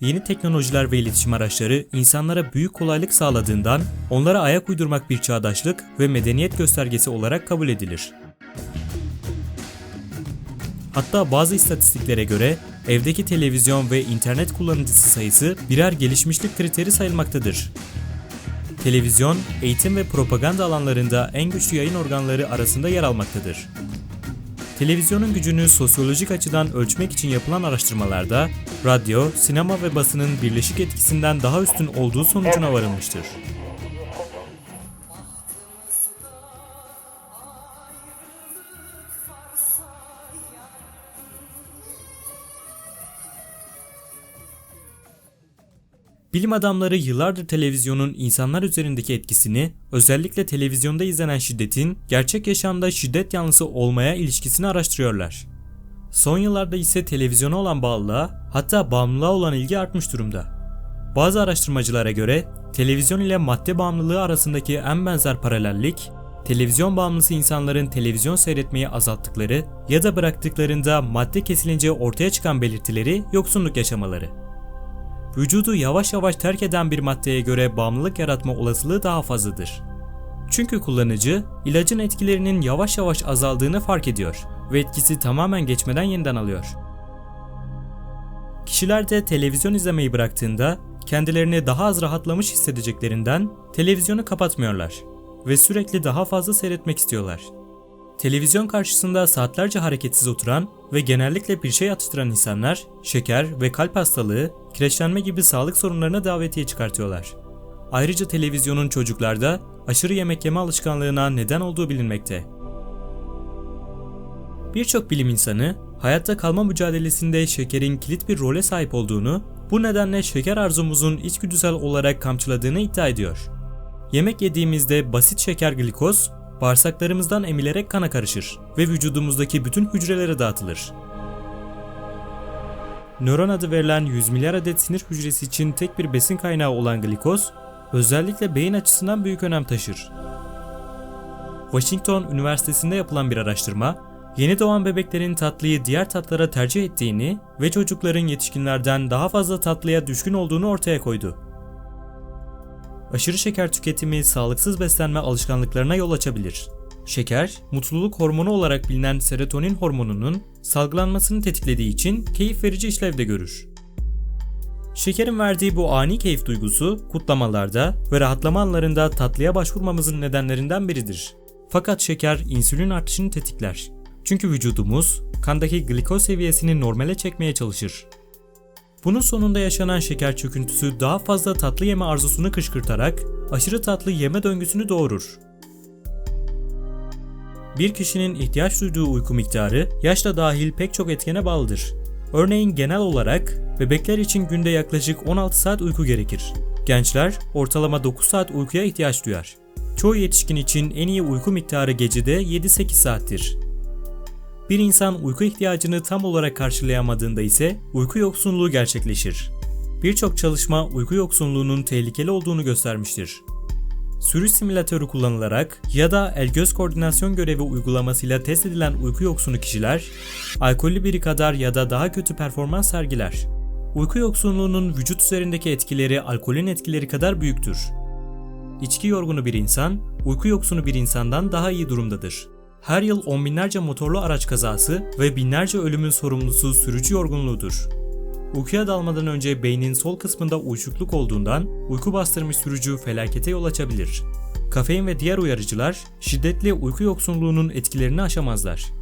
yeni teknolojiler ve iletişim araçları insanlara büyük kolaylık sağladığından onlara ayak uydurmak bir çağdaşlık ve medeniyet göstergesi olarak kabul edilir. Hatta bazı istatistiklere göre evdeki televizyon ve internet kullanıcısı sayısı birer gelişmişlik kriteri sayılmaktadır. Televizyon, eğitim ve propaganda alanlarında en güçlü yayın organları arasında yer almaktadır. Televizyonun gücünü sosyolojik açıdan ölçmek için yapılan araştırmalarda radyo, sinema ve basının birleşik etkisinden daha üstün olduğu sonucuna varılmıştır. Bilim adamları yıllardır televizyonun insanlar üzerindeki etkisini, özellikle televizyonda izlenen şiddetin gerçek yaşamda şiddet yanlısı olmaya ilişkisini araştırıyorlar. Son yıllarda ise televizyona olan bağlılığa, hatta bağımlılığa olan ilgi artmış durumda. Bazı araştırmacılara göre televizyon ile madde bağımlılığı arasındaki en benzer paralellik, televizyon bağımlısı insanların televizyon seyretmeyi azalttıkları ya da bıraktıklarında madde kesilince ortaya çıkan belirtileri yoksunluk yaşamaları. Vücudu yavaş yavaş terk eden bir maddeye göre bağımlılık yaratma olasılığı daha fazladır. Çünkü kullanıcı ilacın etkilerinin yavaş yavaş azaldığını fark ediyor ve etkisi tamamen geçmeden yeniden alıyor. Kişiler de televizyon izlemeyi bıraktığında kendilerini daha az rahatlamış hissedeceklerinden televizyonu kapatmıyorlar ve sürekli daha fazla seyretmek istiyorlar. Televizyon karşısında saatlerce hareketsiz oturan ve genellikle bir şey atıştıran insanlar şeker ve kalp hastalığı, kireçlenme gibi sağlık sorunlarına davetiye çıkartıyorlar. Ayrıca televizyonun çocuklarda aşırı yemek yeme alışkanlığına neden olduğu bilinmekte. Birçok bilim insanı hayatta kalma mücadelesinde şekerin kilit bir role sahip olduğunu, bu nedenle şeker arzumuzun içgüdüsel olarak kamçıladığını iddia ediyor. Yemek yediğimizde basit şeker glikoz bağırsaklarımızdan emilerek kana karışır ve vücudumuzdaki bütün hücrelere dağıtılır. Nöron adı verilen 100 milyar adet sinir hücresi için tek bir besin kaynağı olan glikoz, özellikle beyin açısından büyük önem taşır. Washington Üniversitesi'nde yapılan bir araştırma, yeni doğan bebeklerin tatlıyı diğer tatlara tercih ettiğini ve çocukların yetişkinlerden daha fazla tatlıya düşkün olduğunu ortaya koydu. Aşırı şeker tüketimi sağlıksız beslenme alışkanlıklarına yol açabilir. Şeker, mutluluk hormonu olarak bilinen serotonin hormonunun salgılanmasını tetiklediği için keyif verici işlevde görür. Şekerin verdiği bu ani keyif duygusu kutlamalarda ve rahatlama anlarında tatlıya başvurmamızın nedenlerinden biridir. Fakat şeker insülin artışını tetikler. Çünkü vücudumuz kandaki glikoz seviyesini normale çekmeye çalışır. Bunun sonunda yaşanan şeker çöküntüsü daha fazla tatlı yeme arzusunu kışkırtarak aşırı tatlı yeme döngüsünü doğurur. Bir kişinin ihtiyaç duyduğu uyku miktarı yaşla dahil pek çok etkene bağlıdır. Örneğin genel olarak bebekler için günde yaklaşık 16 saat uyku gerekir. Gençler ortalama 9 saat uykuya ihtiyaç duyar. Çoğu yetişkin için en iyi uyku miktarı gecede 7-8 saattir. Bir insan uyku ihtiyacını tam olarak karşılayamadığında ise uyku yoksunluğu gerçekleşir. Birçok çalışma uyku yoksunluğunun tehlikeli olduğunu göstermiştir. Sürüş simülatörü kullanılarak ya da el-göz koordinasyon görevi uygulamasıyla test edilen uyku yoksunu kişiler, alkollü biri kadar ya da daha kötü performans sergiler. Uyku yoksunluğunun vücut üzerindeki etkileri alkolün etkileri kadar büyüktür. İçki yorgunu bir insan, uyku yoksunu bir insandan daha iyi durumdadır. Her yıl on binlerce motorlu araç kazası ve binlerce ölümün sorumlusu sürücü yorgunluğudur. Uykuya dalmadan önce beynin sol kısmında uyuşukluk olduğundan uyku bastırmış sürücü felakete yol açabilir. Kafein ve diğer uyarıcılar şiddetli uyku yoksunluğunun etkilerini aşamazlar.